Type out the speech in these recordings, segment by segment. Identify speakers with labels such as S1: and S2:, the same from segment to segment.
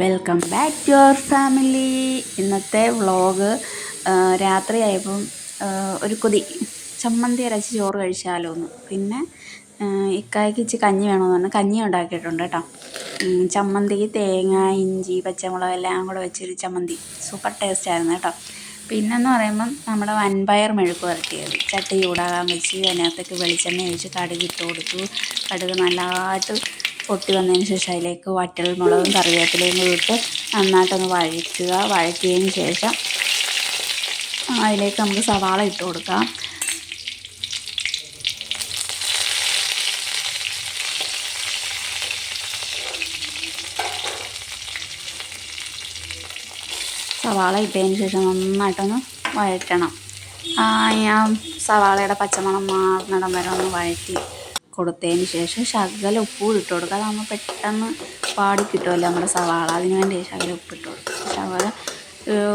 S1: Welcome back to our family ഇന്നത്തെ vlog രാത്രിയായപ്പം ഒരു കൊതി. ചമ്മന്തി അരച്ച് ചോറ് കഴിച്ചാലോ എന്ന് പിന്നെ ഇക്കായ്ക്ക് ഇച്ചിരി കഞ്ഞി വേണമെന്ന് പറഞ്ഞാൽ കഞ്ഞി ഉണ്ടാക്കിയിട്ടുണ്ട് കേട്ടോ. ചമ്മന്തി തേങ്ങ ഇഞ്ചി പച്ചമുളക് എല്ലാം കൂടെ വെച്ചൊരു ചമ്മന്തി. സൂപ്പർ ടേസ്റ്റ് ആയിരുന്നു കേട്ടോ. പിന്നെന്ന് പറയുമ്പം നമ്മുടെ വൻപയർ മെഴുക്ക് വരട്ടിയത് ചട്ടി ചൂടാകാൻ വെച്ച് അതിനകത്തേക്ക് വെളിച്ചെണ്ണ ഒഴിച്ച് കടുക് ഇട്ട് കൊടുത്തു. കടുക് നല്ലതായിട്ട് പൊട്ടി വന്നതിന് ശേഷം അതിലേക്ക് വറ്റൽമുളകും കറിവേപ്പിലയും കൂടി ഇട്ട് നന്നായിട്ടൊന്ന് വഴറ്റുക. വഴറ്റിയതിന് ശേഷം അതിലേക്ക് നമുക്ക് സവാള ഇട്ട് കൊടുക്കാം. സവാള ഇട്ടതിന് ശേഷം നന്നായിട്ടൊന്ന് വഴറ്റണം. ഞാൻ സവാളയുടെ പച്ചമണം മാറുന്നിടം വരെ ഒന്ന് വഴറ്റി കൊടുത്തതിന് ശേഷം ശകലം ഉപ്പ് ഇട്ട് കൊടുക്കുക അതാകുമ്പോൾ പെട്ടെന്ന് പാടി കിട്ടുമല്ലോ നമ്മുടെ സവാള. അതിന് വേണ്ടി ശകലം ഉപ്പിട്ട് കൊടുക്കുക ശകല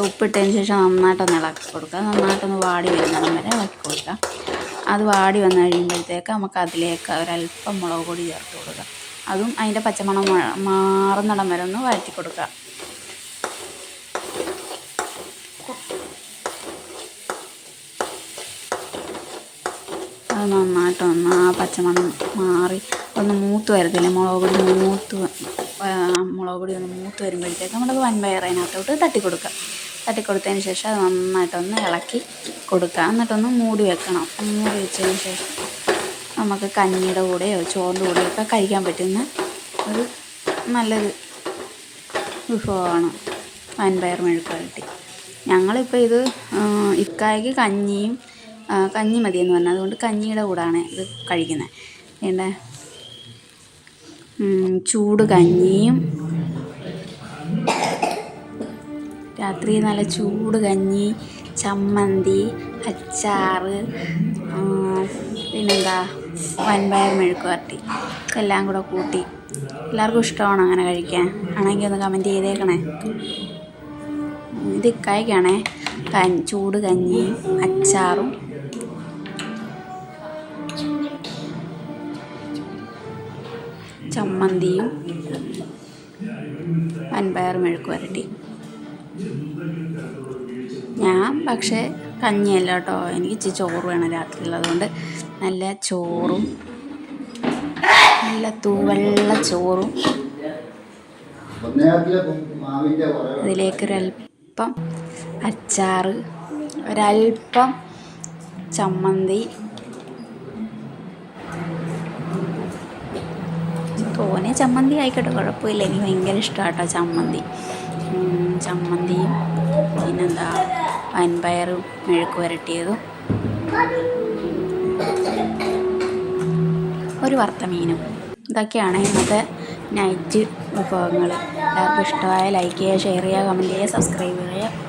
S1: ഉപ്പിട്ടതിന് ശേഷം നന്നായിട്ടൊന്ന് ഇളക്കി കൊടുക്കുക. നന്നായിട്ടൊന്ന് വാടി വരുന്നിടം വരെ ഇളക്കി കൊടുക്കുക. അത് വാടി വന്നു കഴിയുമ്പോഴത്തേക്ക് നമുക്ക് അതിലേക്ക് ഒരല്പം മുളക് പൊടി ചേർത്ത് കൊടുക്കുക. അതും അതിന്റെ പച്ചമണം മാറുന്നിടം വരെ ഒന്ന് വഴറ്റി കൊടുക്കുക. അത് നന്നായിട്ടൊന്ന് ആ പച്ചമണം മാറി ഒന്ന് മൂത്ത് വരത്തില്ലേ? മുളക് പൊടി മൂത്ത് മുളക് പൊടി ഒന്ന് മൂത്ത് വരുമ്പോഴത്തേക്ക് നമ്മൾ വൻപയർ അതിനകത്തോട്ട് തട്ടി കൊടുക്കുക തട്ടി കൊടുത്തതിന് ശേഷം അത് നന്നായിട്ടൊന്ന് ഇളക്കി കൊടുക്കുക എന്നിട്ടൊന്ന് മൂടി വെക്കണം. മൂടി വെച്ചതിന് ശേഷം നമുക്ക് കഞ്ഞിയുടെ കൂടെയോ ചോറിന്റെ കൂടെയോ ഒക്കെ കഴിക്കാൻ പറ്റുന്ന ഒരു നല്ലൊരു വിഭവമാണ് വൻപയർ മെഴുക്ക് വരട്ടി ഞങ്ങളിപ്പോൾ ഇത് ഇക്കായ്ക്ക് കഞ്ഞിയും കഞ്ഞി മതിയെന്ന് പറഞ്ഞു. അതുകൊണ്ട് കഞ്ഞിയുടെ കൂടാണ് ഇത് കഴിക്കുന്നത്. വേണ്ട. ചൂട് കഞ്ഞിയും. രാത്രി നല്ല ചൂട് കഞ്ഞി ചമ്മന്തി അച്ചാറ് പിന്നെന്താ? വൻപയർ മെഴുക്ക് വരട്ടി. എല്ലാം കൂടെ കൂട്ടി. എല്ലാവർക്കും ഇഷ്ടമാണ് അങ്ങനെ കഴിക്കാൻ? ആണെങ്കിൽ ഒന്ന് കമന്റ് ചെയ്തേക്കണേ. ഇത് ഇക്കായ്ക്കാണേ. ചൂട് കഞ്ഞിയും അച്ചാറും. ചമ്മന്തിയും വൻപയർ മെഴുക്ക് വരട്ടി. ഞാൻ പക്ഷേ കഞ്ഞിയല്ല കേട്ടോ. എനിക്ക് ഇച്ചിരി ചോറ് വേണം രാത്രിയിൽ നല്ല ചോറും നല്ല തൂവെള്ള ചോറും.
S2: മാവിന്റെ കുറവ്
S1: അതിലേക്ക് ഒരല്പം അച്ചാറ് ഒരല്പം ചമ്മന്തി. തോനെ ചമ്മന്തി ആയിക്കോട്ടെ കുഴപ്പമില്ല. എനിക്ക് ഭയങ്കര ചമ്മന്തി. ചമ്മന്തി ചമ്മന്തിയും പിന്നെന്താ വൻപയറും മെഴുക്ക് വരട്ടിയതും ഒരു വറുത്ത മീനും. ഇതൊക്കെയാണ് ഇന്നത്തെ നൈറ്റ് വിഭവങ്ങൾ എല്ലാവർക്കും ഇഷ്ടമായ ലൈക്ക് ചെയ്യുക ഷെയർ ചെയ്യുക കമന്റ് ചെയ്യുക സബ്സ്ക്രൈബ് ചെയ്യുക.